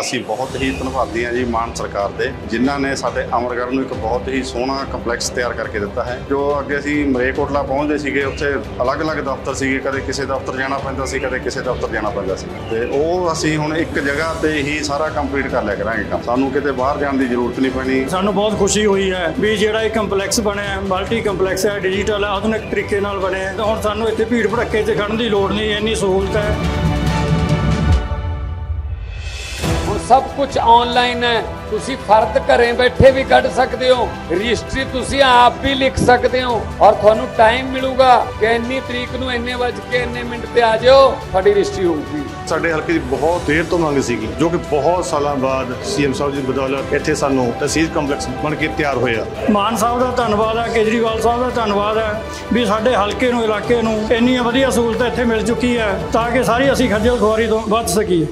ਅਸੀਂ ਬਹੁਤ ਹੀ ਧੰਨਵਾਦੀ ਹਾਂ ਜੀ ਮਾਨ ਸਰਕਾਰ ਦੇ, ਜਿਨ੍ਹਾਂ ਨੇ ਸਾਡੇ ਅਮਰਗੜ੍ਹ ਨੂੰ ਇੱਕ ਬਹੁਤ ਹੀ ਸੋਹਣਾ ਕੰਪਲੈਕਸ ਤਿਆਰ ਕਰਕੇ ਦਿੱਤਾ ਹੈ, ਜੋ ਅੱਗੇ ਅਸੀਂ ਮਰੇਕੋਟਲਾ ਪਹੁੰਚਦੇ ਸੀਗੇ, ਉੱਥੇ ਅਲੱਗ-ਅਲੱਗ ਦਫ਼ਤਰ ਸੀਗੇ, ਕਦੇ ਕਿਸੇ ਦਫ਼ਤਰ ਜਾਣਾ ਪੈਂਦਾ ਸੀ, ਕਦੇ ਕਿਸੇ ਦਫ਼ਤਰ ਜਾਣਾ ਪੈਂਦਾ ਸੀ। ਤੇ ਉਹ ਅਸੀਂ ਹੁਣ ਇੱਕ ਜਗ੍ਹਾ ਤੇ ਹੀ ਸਾਰਾ ਕੰਪਲੀਟ ਕਰ ਲਿਆ ਕਰਾਂਗੇ ਕੰਮ। ਸਾਨੂੰ ਕਿਤੇ ਬਾਹਰ ਜਾਣ ਦੀ ਜ਼ਰੂਰਤ ਨਹੀਂ ਪੈਣੀ। ਸਾਨੂੰ ਬਹੁਤ ਖੁਸ਼ੀ ਹੋਈ ਹੈ ਵੀ ਜਿਹੜਾ ਇਹ ਕੰਪਲੈਕਸ ਬਣਿਆ ਹੈ ਮਲਟੀ ਕੰਪਲੈਕਸ ਹੈ ਡਿਜੀਟਲ ਆਧੁਨਿਕ ਤਰੀਕੇ ਨਾਲ ਬਣਿਆ ਹੈ, ਤਾਂ ਹੁਣ ਸਾਨੂੰ ਇੱਥੇ ਭੀੜ ਭੜੱਕੇ 'ਚ ਖੜਨ ਦੀ ਲੋੜ ਨਹੀਂ, ਇੰਨੀ ਸਹੂਲਤ ਹੈ। ਸਭ ਕੁਝ ਆਨਲਾਈਨ ਹੈ। ਤੁਸੀਂ ਫਰਦ ਘਰੇ ਬੈਠੇ ਵੀ ਕੱਢ ਸਕਦੇ ਹੋ। ਰਜਿਸਟਰੀ ਤੁਸੀਂ ਆਪ ਵੀ ਲਿਖ ਸਕਦੇ ਹੋ। ਔਰ ਤੁਹਾਨੂੰ ਟਾਈਮ ਮਿਲੂਗਾ ਕਿ ਇੰਨੀ ਤਰੀਕ ਨੂੰ ਇੰਨੇ ਵਜੇ ਕੇ ਇੰਨੇ ਮਿੰਟ ਤੇ ਆ ਜਾਓ ਤੁਹਾਡੀ ਰਜਿਸਟਰੀ ਹੋਊਗੀ। ਸਾਡੇ ਹਲਕੇ ਦੀ ਬਹੁਤ ਦੇਰ ਤੋਂ ਮੰਗ ਸੀਗੀ ਜੋ ਕਿ ਬਹੁਤ ਸਾਲਾਂ ਬਾਅਦ ਸੀਐਮ ਸਾਹਿਬ ਦੀ ਬਦੌਲਤ ਇੱਥੇ ਸਾਨੂੰ ਤਹਿਸੀਲ ਕੰਪਲੈਕਸ ਬਣ ਕੇ ਤਿਆਰ ਹੋਇਆ। ਮਾਨ ਸਾਹਿਬ ਦਾ ਧੰਨਵਾਦ ਹੈ ਕੇਜਰੀਵਾਲ ਸਾਹਿਬ ਦਾ ਧੰਨਵਾਦ ਹੈ ਵੀ ਸਾਡੇ ਹਲਕੇ ਨੂੰ ਇਲਾਕੇ ਨੂੰ ਇੰਨੀਆਂ ਵਧੀਆ ਸਹੂਲਤਾਂ ਇੱਥੇ ਮਿਲ ਚੁੱਕੀ ਹੈ ਤਾਂ ਕਿ ਸਾਰੀ ਅਸੀਂ ਖੱਜਲ ਖੁਆਰੀ ਤੋਂ ਬਚ ਸਕੀਏ।